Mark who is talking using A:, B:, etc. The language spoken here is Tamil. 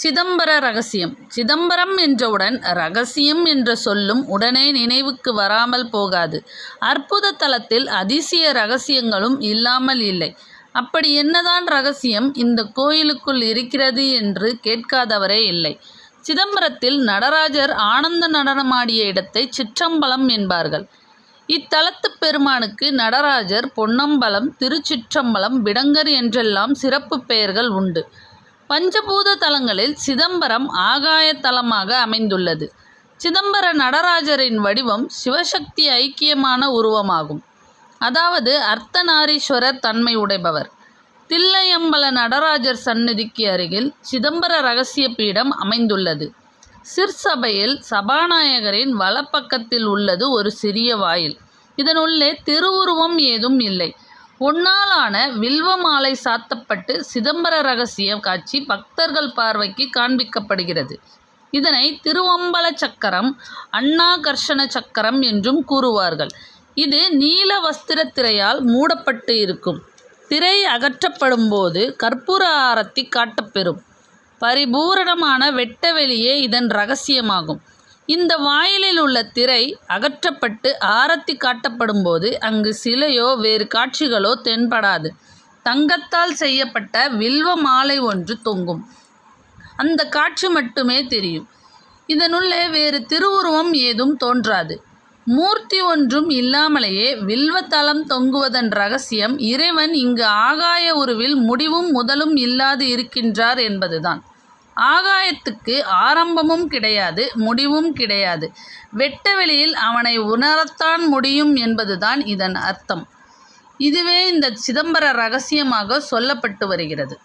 A: சிதம்பர ரகசியம். சிதம்பரம் என்றவுடன் ரகசியம் என்ற சொல்லும் உடனே நினைவுக்கு வராமல் போகாது. அற்புத தலத்தில் அதிசய ரகசியங்களும் இல்லாமல் இல்லை. அப்படி என்னதான் ரகசியம் இந்த கோயிலுக்குள் இருக்கிறது என்று கேட்காதவரே இல்லை. சிதம்பரத்தில் நடராஜர் ஆனந்த நடனமாடிய இடத்தை சிற்றம்பலம் என்பார்கள். இத்தலத்துப் பெருமானுக்கு நடராஜர் பொன்னம்பலம் திருச்சிற்றம்பலம் விடங்கர் என்றெல்லாம் சிறப்பு பெயர்கள் உண்டு. பஞ்சபூத தலங்களில் சிதம்பரம் ஆகாய தலமாக அமைந்துள்ளது. சிதம்பர நடராஜரின் வடிவம் சிவசக்தி ஐக்கியமான உருவமாகும். அதாவது அர்த்தநாரீஸ்வரர் தன்மை உடையவர். தில்லையம்பல நடராஜர் சந்நிதிக்கு அருகில் சிதம்பர ரகசிய பீடம் அமைந்துள்ளது. சிற்சபையில் சபாநாயகரின் வலப்பக்கத்தில் உள்ளது ஒரு சிறிய வாயில். இதனுள்ளே திருவுருவம் ஏதும் இல்லை. பொன்னாலான வில்வ மாலை சாத்தப்பட்டு சிதம்பர ரகசிய காட்சி பக்தர்கள் பார்வைக்கு காண்பிக்கப்படுகிறது. இதனை திருவம்பல சக்கரம் அண்ணாகர்ஷண சக்கரம் என்றும் கூறுவார்கள். இது நீல வஸ்திர திரையால் மூடப்பட்டு இருக்கும். திரை அகற்றப்படும் போது கற்பூர ஆரத்தி காட்டப்பெறும். பரிபூரணமான வெட்டவெளியே இதன் ரகசியமாகும். இந்த வாயிலில் உள்ள திரை அகற்றப்பட்டு ஆரத்தி காட்டப்படும்போது அங்கு சிலையோ வேறு காட்சிகளோ தென்படாது. தங்கத்தால் செய்யப்பட்ட வில்வ மாலை ஒன்று தொங்கும். அந்த காட்சி மட்டுமே தெரியும். இதனுள்ளே வேறு திருவுருவம் ஏதும் தோன்றாது. மூர்த்தி ஒன்றும் இல்லாமலேயே வில்வத்தலம் தொங்குவதன் ரகசியம் இறைவன் இங்கு ஆகாய உருவில் முடிவும் முதலும் இல்லாது இருக்கின்றார் என்பதுதான். ஆகாயத்துக்கு ஆரம்பமும் கிடையாது முடிவும் கிடையாது. வெட்ட வெளியில் அவனை உணரத்தான் முடியும் என்பதுதான் இதன் அர்த்தம். இதுவே இந்த சிதம்பர ரகசியமாக சொல்லப்பட்டு வருகிறது.